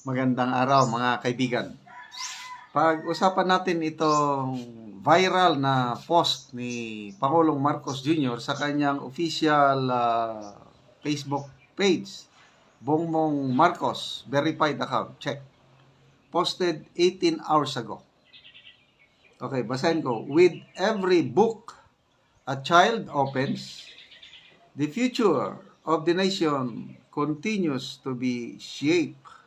Magandang araw mga kaibigan. Pag-usapan natin itong viral na post ni Pangulong Marcos Jr. sa kanyang official ah, Facebook page. Bongbong Marcos, verified account, check. Posted 18 hours ago. Okay, basahin ko. With every book a child opens, the future of the nation continues to be shaped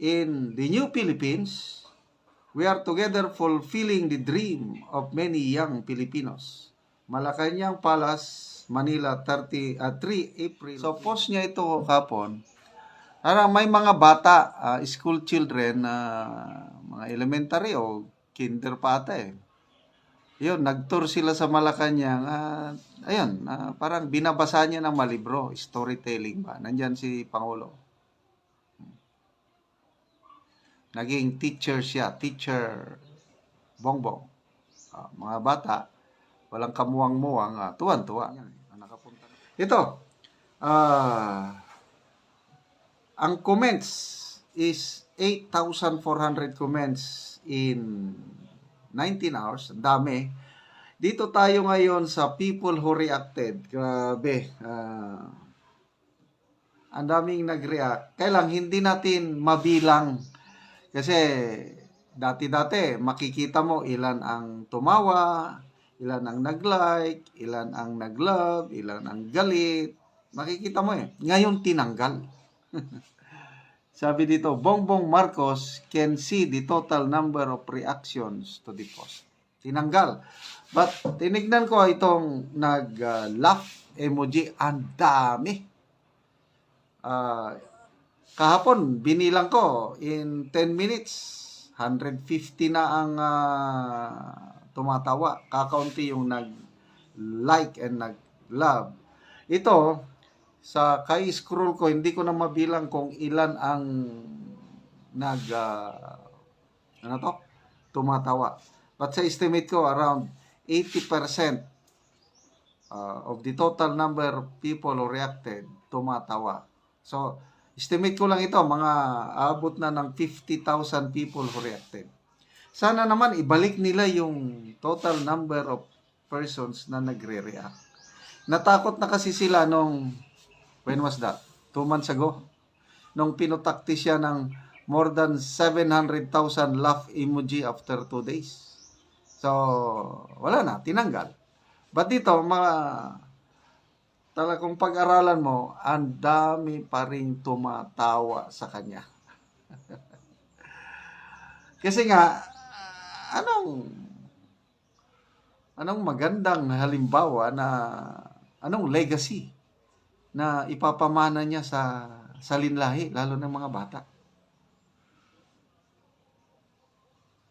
in the new Philippines, we are together fulfilling the dream of many young Filipinos. Malacanang Palace, Manila, 30, ah, 3 April. So, post niya ito kapon. Parang may mga bata, ah, school children, na mga elementary o kinder pa ata eh. Yun, nag-tour sila sa Malacanang. at ayun, ah, parang binabasa niya ng malibro, storytelling ba. Nandyan si Pangulo naging teacher siya, teacher bongbong. Ah, mga bata, walang kamuwang-muwang, ah, tuwan-tuwa. Ito, ah, ang comments is 8,400 comments in 19 hours. Ang dami. Dito tayo ngayon sa people who reacted. Grabe. ah, ang daming nag-react. Kailang hindi natin mabilang kasi dati-dati makikita mo ilan ang tumawa, ilan ang nag-like, ilan ang nag-love, ilan ang galit. Makikita mo eh. Ngayon tinanggal. Sabi dito, Bongbong Marcos can see the total number of reactions to the post. Tinanggal. But tinignan ko itong nag-laugh emoji. Ang dami. Ah, kahapon, binilang ko, in 10 minutes, 150 na ang ah, tumatawa. Kakaunti yung nag-like and nag-love. Ito, sa kay scroll ko, hindi ko na mabilang kung ilan ang nag, ah, ano to? Tumatawa. But sa estimate ko, around 80% ah, of the total number of people who reacted, tumatawa. So, estimate ko lang ito, mga abot na ng 50,000 people who reacted. Sana naman ibalik nila yung total number of persons na nagre-react. Natakot na kasi sila nung, when was that? Two months ago? Nung pinutakti siya ng more than 700,000 laugh emoji after two days. So, wala na, tinanggal. But dito, mga talagang pag-aralan mo, ang dami pa rin tumatawa sa kanya. Kasi nga, anong anong magandang halimbawa na anong legacy na ipapamana niya sa sa linlahi, lalo ng mga bata.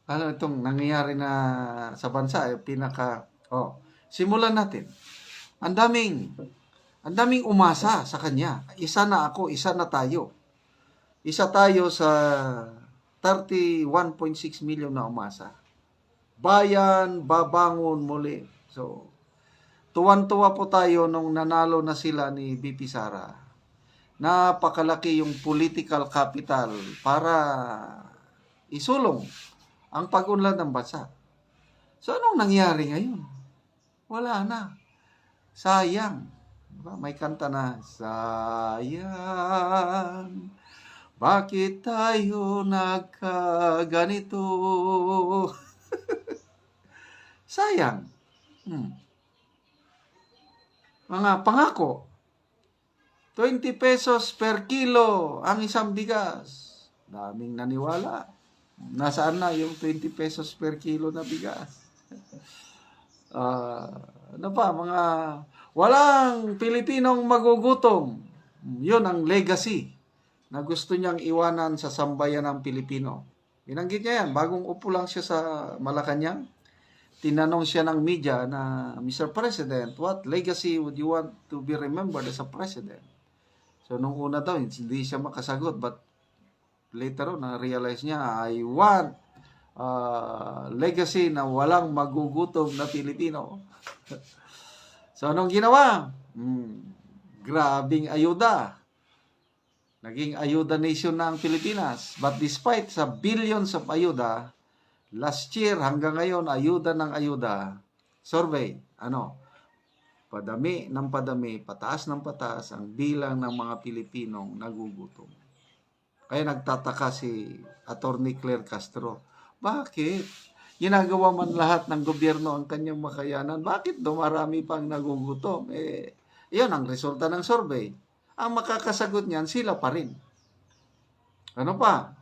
Lalo itong nangyayari na sa bansa, eh, pinaka, oh, simulan natin. Ang daming ang daming umasa sa kanya. Isa na ako, isa na tayo. Isa tayo sa 31.6 million na umasa. Bayan, babangon muli. So, tuwan-tuwa po tayo nung nanalo na sila ni BP Sara. Napakalaki yung political capital para isulong ang pag-unlad ng bansa. So, anong nangyari ngayon? Wala na. Sayang. Diba? May kanta na, Sayang, bakit tayo nagkaganito? Sayang. Hmm. Mga pangako. 20 pesos per kilo ang isang bigas. Daming naniwala. Nasaan na yung 20 pesos per kilo na bigas? Ah, ano pa, mga walang Pilipinong magugutom. Yun ang legacy na gusto niyang iwanan sa sambayan ng Pilipino. Binanggit niya yan, bagong upo lang siya sa Malacanang. Tinanong siya ng media na, Mr. President, what legacy would you want to be remembered as a president? So, nung una daw, hindi siya makasagot. But later on, na-realize niya, I want uh, legacy na walang magugutom na Pilipino. so, anong ginawa? Hmm, grabing ayuda. Naging ayuda nation na ang Pilipinas. But despite sa billions of ayuda, last year hanggang ngayon, ayuda ng ayuda, survey, ano, padami ng padami, pataas ng pataas ang bilang ng mga Pilipinong nagugutom. Kaya nagtataka si Attorney Claire Castro. Bakit? Ginagawa man lahat ng gobyerno ang kanyang makayanan. Bakit dumarami pang nagugutom? Eh, iyon ang resulta ng survey. Ang makakasagot niyan, sila pa rin. Ano pa?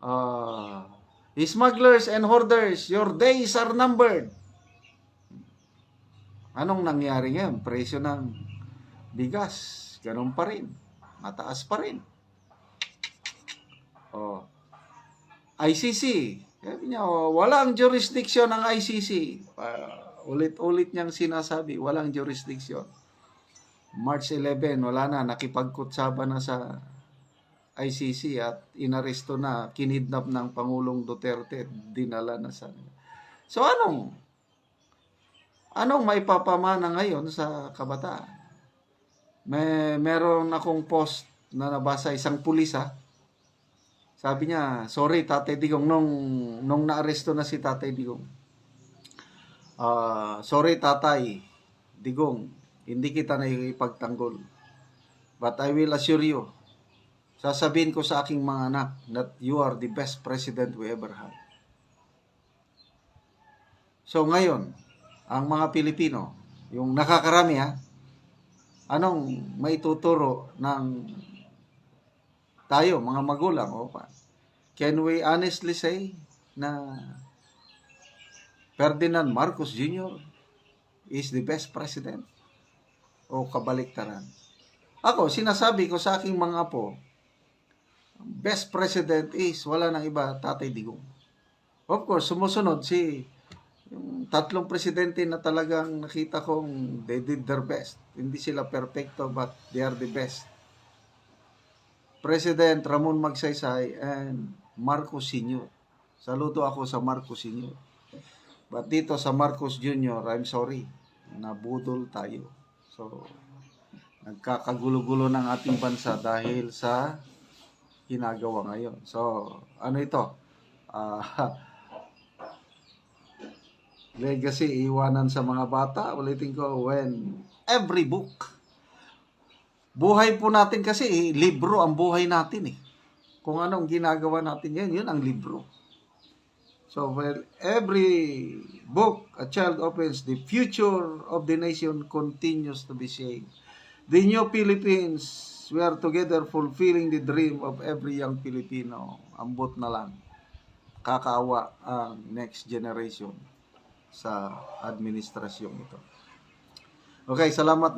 Ah, smugglers and hoarders, your days are numbered. Anong nangyari ngayon? Presyo ng bigas, ganun pa rin. Mataas pa rin. Oh. ICC, sabi niya, oh, walang jurisdiction ng ICC. Ah, ulit-ulit niyang sinasabi, walang jurisdiction. March 11, wala na, nakipagkutsaba na sa ICC at inaresto na, kinidnap ng Pangulong Duterte, dinala na sa... So anong, anong maipapamana ngayon sa kabataan? May, meron akong post na nabasa isang pulis ha. Sabi niya, sorry Tatay Digong, nung, nung naaresto na si Tatay Digong. Ah, sorry Tatay Digong, hindi kita na ipagtanggol. But I will assure you, sasabihin ko sa aking mga anak that you are the best president we ever had. So ngayon, ang mga Pilipino, yung nakakarami ha, anong may tuturo ng tayo, mga magulang, o pa? Can we honestly say na Ferdinand Marcos Jr. is the best president? O kabaliktaran? Ako, sinasabi ko sa aking mga apo, best president is, wala nang iba, Tatay Digong. Of course, sumusunod si yung tatlong presidente na talagang nakita kong they did their best. Hindi sila perfecto but they are the best. President Ramon Magsaysay and Marcos Sr. Saludo ako sa Marcos Sr. But dito sa Marcos Jr., I'm sorry, nabudol tayo. So, nagkakagulo-gulo ng ating bansa dahil sa ginagawa ngayon. So, ano ito? Ah, legacy, iwanan sa mga bata. Ulitin ko, when every book, buhay po natin kasi, eh, libro ang buhay natin eh. Kung anong ginagawa natin yan, yun ang libro. So, when every book a child opens, the future of the nation continues to be shaped. The new Philippines, we are together fulfilling the dream of every young Filipino. Ambot na lang. Kakaawa ang next generation sa administrasyong ito. Okay, salamat.